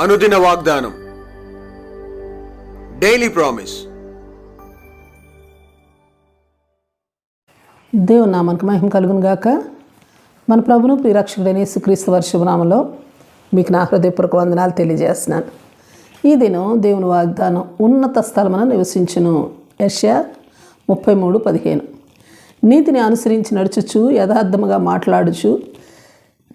అనుదిన వాగ్దానం. Daily promise దేవుని నామానికి మహిమ కలుగును గాక. మన ప్రభును ప్రియరక్షకుడైన యేసుక్రీస్తు వర్షభనామంలో మీకు నా హృదయపూర్వక వందనాలు తెలియజేస్తున్నాను. ఈ దినం దేవుని వాగ్దానం ఉన్నత స్థలమున నివసించును. యష్యా ముప్పై మూడు పదిహేను. నీతిని అనుసరించి నడుచుచు యథార్థముగా మాట్లాడుచు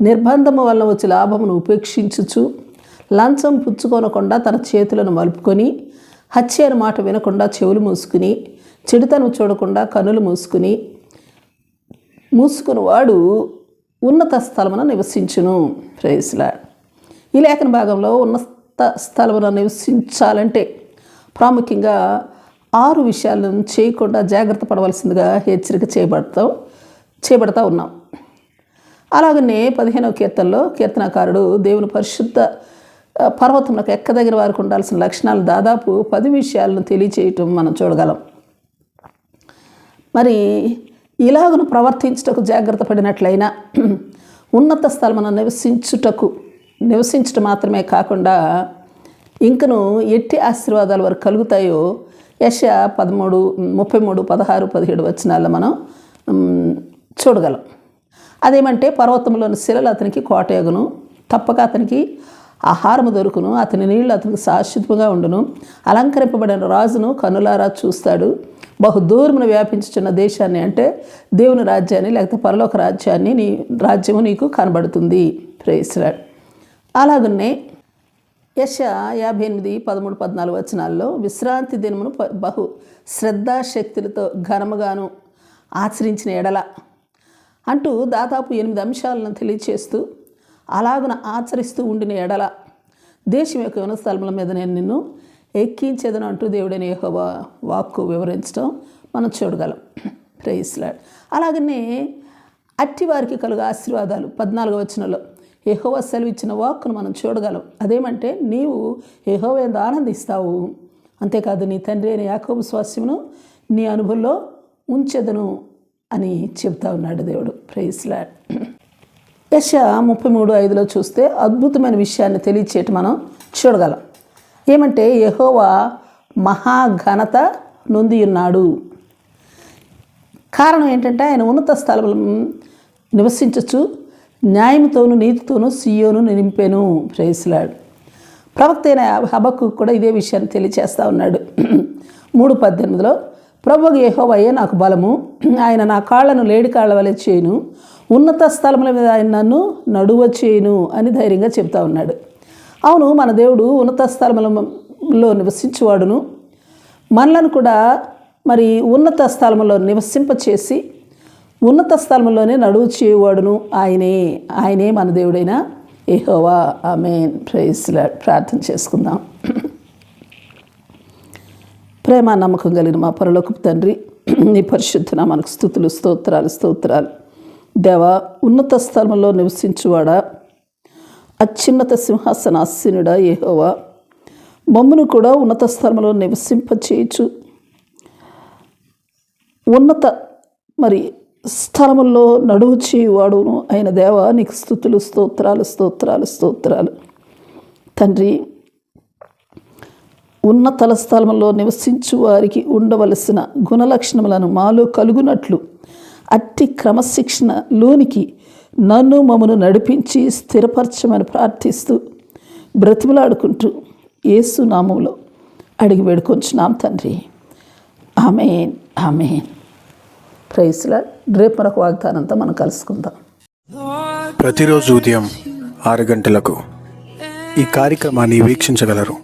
నిర్బంధము వల్ల వచ్చే లాభమును ఉపేక్షించుచు లంచం పుచ్చుకోనకుండా తన చేతులను మలుపుకొని హత్య అనే మాట వినకుండా చెవులు మూసుకుని చెడుతనం చూడకుండా కన్నులు మూసుకుని మూసుకుని వాడు ఉన్నత స్థలమున నివసించును. ప్రేస్లా ఈ లేఖన భాగంలో ఉన్నత స్థలమున నివసించాలంటే ప్రాముఖ్యంగా ఆరు విషయాలను చేయకుండా జాగ్రత్త పడవలసిందిగా హెచ్చరిక చేయబడతాం చేయబడతా ఉన్నాం. అలాగనే పదిహేనవ కీర్తనలో కీర్తనకారుడు దేవుని పరిశుద్ధ పర్వతములకు ఎక్కదగిన వారికి ఉండాల్సిన లక్షణాలు దాదాపు పది విషయాలను తెలియచేయటం మనం చూడగలం. మరి ఇలాగను ప్రవర్తించుటకు జాగ్రత్త పడినట్లయినా ఉన్నత స్థలమున నివసించుటకు నివసించటం మాత్రమే కాకుండా ఇంకను ఎట్టి ఆశీర్వాదాలు వారు కలుగుతాయో యశ పదమూడు ముప్పై మూడు పదహారు పదిహేడు వచనాల్లో మనం చూడగలం. అదేమంటే పర్వతంలోని శిలలు అతనికి కోటయగును తప్పక అతనికి ఆహారము దొరుకును. అతని నీళ్ళు అతనికి శాశ్వతంగా ఉండును. అలంకరింపబడిన రాజును కనులారా చూస్తాడు. బహుదూరమును వ్యాపించుచున్న దేశాన్ని అంటే దేవుని రాజ్యాన్ని లేకపోతే పరలోక రాజ్యాన్ని నీ రాజ్యము నీకు కనబడుతుంది. ప్రేసరాడు అలాగనే యశ యాభై ఎనిమిది పదమూడు పద్నాలుగు వచనాల్లో విశ్రాంతి దినమును ప- బహు శ్రద్ధాశక్తులతో ఘనముగాను ఆచరించిన ఎడల అంటూ దాదాపు ఎనిమిది అంశాలను తెలియచేస్తూ అలాగున ఆచరిస్తూ ఉండిన ఎడల దేశం యొక్క యున స్థలముల మీద నేను నిన్ను ఎక్కించేదని అంటూ దేవుడని యహోవా వాక్కు వివరించడం మనం చూడగలం. ప్రేయిస్లాడ్ అలాగనే అట్టి వారికి కలుగు ఆశీర్వాదాలు. పద్నాలుగో వచనంలో ఎహోవ సెలవు ఇచ్చిన వాక్కును మనం చూడగలం. అదేమంటే నీవు యెహోవా ఎందు ఆనందిస్తావు. అంతేకాదు నీ తండ్రి అయిన యాకోబు స్వాస్యమును నీ అనుభవంలో ఉంచెదను అని చెప్తా ఉన్నాడు దేవుడు. ప్రైస్లాడ్ యశ ముప్పై మూడు ఐదులో చూస్తే అద్భుతమైన విషయాన్ని తెలియచేయటం మనం చూడగలం. ఏమంటే యహోవా మహాఘనత నొందియున్నాడు. కారణం ఏంటంటే ఆయన ఉన్నత స్థలం నివసించచ్చు న్యాయంతోనూ నీతితోనూ సియోను నింపెను ప్రేసులాడు ప్రవక్త అయిన హబక్కు కూడా ఇదే విషయాన్ని తెలియచేస్తూ ఉన్నాడు. మూడు పద్దెనిమిదిలో ప్రభు యెహోవయ్యే నాకు బలము? ఆయన నా కాళ్ళను లేడి కాళ్ళ వలె చేయను. ఉన్నత స్థలముల మీద ఆయన నన్ను నడువ చేయను అని ధైర్యంగా చెప్తా ఉన్నాడు. అవును మన దేవుడు ఉన్నత స్థలములలో నివసించేవాడును. మనలను కూడా మరి ఉన్నత స్థలంలో నివసింపచేసి ఉన్నత స్థలంలోనే నడువు చేయవాడును. ఆయనే ఆయనే మన దేవుడైన ఏహోవా ఆమె ప్రైస్లా ప్రార్థన చేసుకుందాం. ప్రేమ నమ్మకం కలిగిన మా పరలోకపు తండ్రి నీ పరిశుద్ధన మనకు స్థుతులు స్తోత్రాలు స్తోత్రాలు. దేవా ఉన్నత స్థలంలో నివసించువాడా అత్యున్నత సింహాసనాసీనుడా ఏహోవా మమ్మను కూడా ఉన్నత స్థలంలో నివసింపచేయచ్చు ఉన్నత మరి స్థలముల్లో నడువు చేయువాడును అయిన దేవ నీకు స్థుతులు స్తోత్రాలు స్తోత్రాలు స్తోత్రాలు. తండ్రి ఉన్నతల స్థలంలో నివసించు వారికి ఉండవలసిన గుణలక్షణములను మాలో కలుగునట్లు అట్టి క్రమశిక్షణ లోనికి నన్ను మమ్మను నడిపించి స్థిరపరచమని ప్రార్థిస్తూ బ్రతిమలాడుకుంటూ యేసు నామంలో అడిగి వేడుకొంచున్నాం తండ్రి. Amen amen. ప్రైస్లా రేపు మరొక వాగ్దానంతో మనం కలుసుకుందాం. ప్రతిరోజు ఉదయం ఆరు గంటలకు ఈ కార్యక్రమాన్ని వీక్షించగలరు.